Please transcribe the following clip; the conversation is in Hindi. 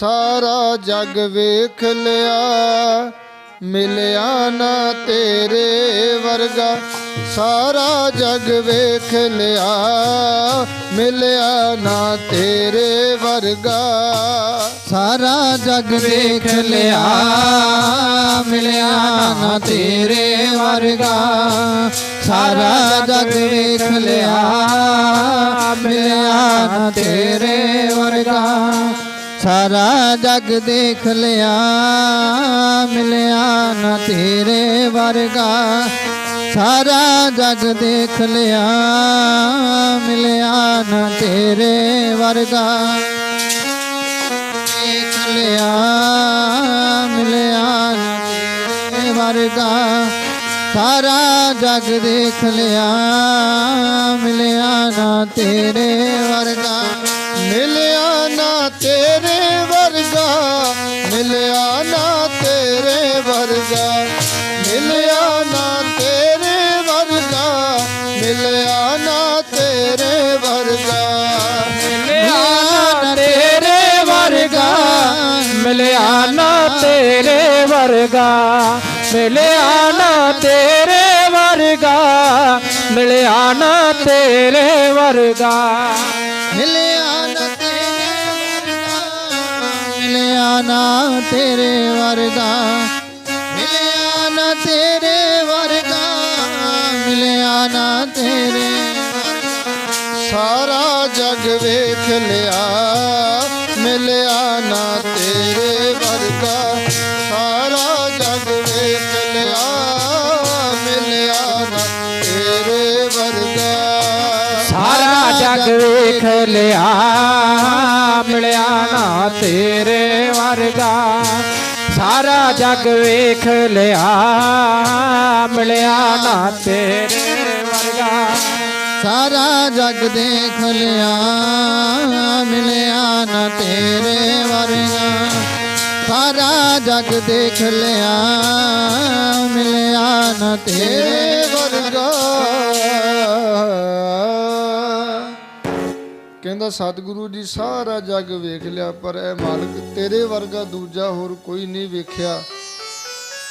ਸਾਰਾ ਜਗ ਵੇਖ ਲਿਆ। ਮਿਲਿਆ ਨਾ ਤੇਰੇ ਵਰਗਾ। ਸਾਰਾ ਜਗ ਵੇਖ ਲਿਆ। ਮਿਲਿਆ ਨਾ ਤੇਰੇ ਵਰਗਾ। ਸਾਰਾ ਜਗ ਵੇਖ ਲਿਆ। ਮਿਲਿਆ ਨਾ ਤੇਰੇ ਵਰਗਾ। ਸਾਰਾ ਜਗ ਵੇਖ ਲਿਆ। ਮਿਲਿਆ ਨਾ ਤੇਰੇ ਵਰਗਾ। सारा जग देख लिया, मिलया न तेरे वर्गा। सारा जग देख लिया, मिलया न तेरे वर्गा। देख लिया, मिलया न तेरे वर्गा। सारा जग देख लिया, मिलया न तेरे वर्गा। मिलया तेरे वर्गा मिलया ना तेरे वर्गा मिलया ना तेरे वर्गा मिलया ना तेरे वर्गा। मिलया ना तेरे वर्गा मिलया ना तेरे वर्गा मिलया ना तेरे वर्गा मिलया ना तेरे वर्गा। मिलया आना तेरे वरगा मिले आना तेरे वरगा मिले आना तेरे। सारा जग देख लिया मिले आना तेरे वरगा सारा जग देख लिया मिले आना तेरे वरगा सारा जग देख लिया मिले तेरे। ਤੇਰੇ ਵਰਗਾ ਸਾਰਾ ਜਗ ਵੇਖ ਲਿਆ, ਮਿਲਿਆ ਨਾ ਤੇਰੇ ਵਰਗਾ। ਸਾਰਾ ਜਗ ਦੇਖ ਲਿਆ, ਮਿਲਿਆ ਨਾ ਤੇਰੇ ਵਰਗਾ। ਸਾਰਾ ਜਗ ਦੇਖ ਲਿਆ, ਮਿਲਿਆ ਨਾ ਤੇਰੇ ਕਹਿੰਦਾ, ਸਤਿਗੁਰੂ ਜੀ, ਸਾਰਾ ਜੱਗ ਵੇਖ ਲਿਆ, ਪਰ ਇਹ ਮਾਲਕ ਤੇਰੇ ਵਰਗਾ ਦੂਜਾ ਹੋਰ ਕੋਈ ਨਹੀਂ ਵੇਖਿਆ।